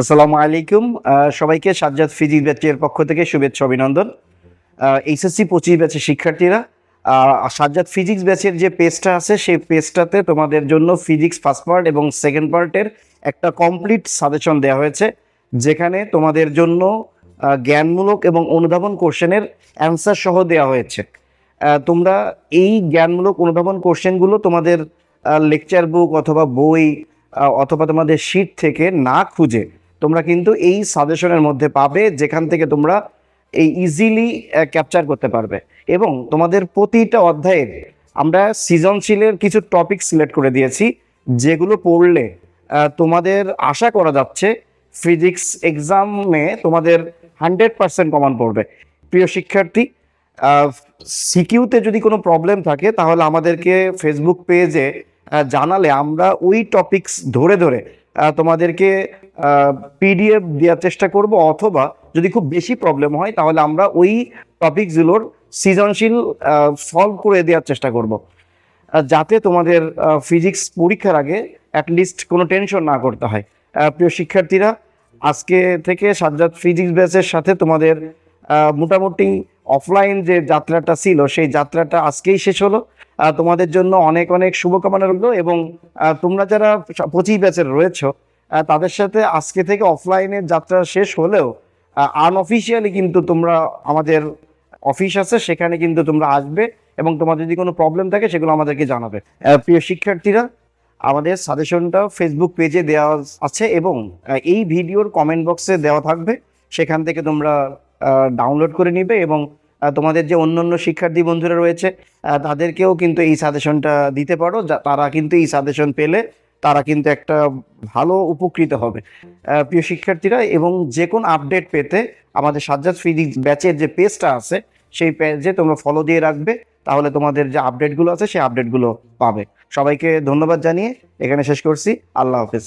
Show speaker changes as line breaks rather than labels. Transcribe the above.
আসসালামু আলাইকুম। সবাইকে সাজ্জাদ ফিজিক্স ব্যাচের পক্ষ থেকে শুভেচ্ছা, অভিনন্দন। এইচএসসি পঁচিশ ব্যাচের শিক্ষার্থীরা সাজ্জাদ ফিজিক্স ব্যাচের যে পেজটা আছে, সেই পেজটাতে তোমাদের জন্য ফিজিক্স ফার্স্ট পার্ট এবং সেকেন্ড পার্টের একটা কমপ্লিট সাজেশন দেওয়া হয়েছে, যেখানে তোমাদের জন্য জ্ঞানমূলক এবং অনুধাবন কোশ্চেনের অ্যান্সার সহ দেওয়া হয়েছে। তোমরা এই জ্ঞানমূলক অনুধাবন কোশ্চেনগুলো তোমাদের লেকচার বুক অথবা বই অথবা তোমাদের শিট থেকে না খুঁজে তোমরা কিন্তু এই সাজেশনের মধ্যে পাবে যেখান থেকে তোমরা এই ইজিলি ক্যাপচার করতে পারবে। এবং তোমাদের প্রতিটা অধ্যায়ের আমরা সৃজনশীলের কিছু টপিক সিলেক্ট করে দিয়েছি, যেগুলো পড়লে তোমাদের আশা করা যাচ্ছে ফিজিক্স এক্সামে তোমাদের হান্ড্রেড পার্সেন্ট কমান পড়বে। প্রিয় শিক্ষার্থী সিকিউতে যদি কোনো প্রবলেম থাকে, তাহলে আমাদেরকে ফেসবুক পেজে জানালে আমরা ওই টপিকস ধরে ধরে তোমাদেরকে পিডিএফ দেওয়ার চেষ্টা করব, অথবা যদি খুব বেশি প্রবলেম হয়, তাহলে আমরা ওই টপিকসগুলোর সৃজনশীল সলভ করে দেওয়ার চেষ্টা করব। যাতে তোমাদের ফিজিক্স পরীক্ষার আগে অ্যাটলিস্ট কোনো টেনশন না করতে হয়। প্রিয় শিক্ষার্থীরা, আজকে থেকে সাজ্জাদ ফিজিক্স ব্যাচের সাথে তোমাদের মোটামুটি অফলাইন যে যাত্রাটা ছিল, সেই যাত্রাটা আজকেই শেষ হলো। তোমাদের জন্য অনেক অনেক শুভকামনা রইল এবং তোমরা যারা পঁচিশ ব্যাচের রয়েছো তাদের সাথে আজকে থেকে অফলাইনের যাত্রা শেষ হলেও আনঅফিসিয়ালি কিন্তু তোমরা আমাদের অফিস আছে, সেখানে কিন্তু তোমরা আসবে এবং তোমাদের যদি কোনো প্রবলেম থাকে সেগুলো আমাদেরকে জানাবে। প্রিয় শিক্ষার্থীরা, আমাদের সাজেশনটা ফেসবুক পেজে দেওয়া আছে এবং এই ভিডিওর কমেন্ট বক্সে দেওয়া থাকবে। সেখান থেকে তোমরা ডাউনলোড করে নিবে এবং তোমাদের যে অন্য অন্য শিক্ষার্থী বন্ধুরা রয়েছে তাদেরকেও কিন্তু এই সাজেশনটা দিতে পারো তারা কিন্তু এই সাজেশন পেলে তারা কিন্তু একটা ভালো উপকৃত হবে। প্রিয় শিক্ষার্থীরা, এবং যে কোনো আপডেট পেতে আমাদের সাজ্জাদ ফিজিক্স ব্যাচের যে পেজটা আছে, সেই পেজে তোমরা ফলো দিয়ে রাখবে, তাহলে তোমাদের যে আপডেটগুলো আছে, সেই আপডেটগুলো পাবে। সবাইকে ধন্যবাদ জানিয়ে এখানে শেষ করছি। আল্লাহ হাফেজ।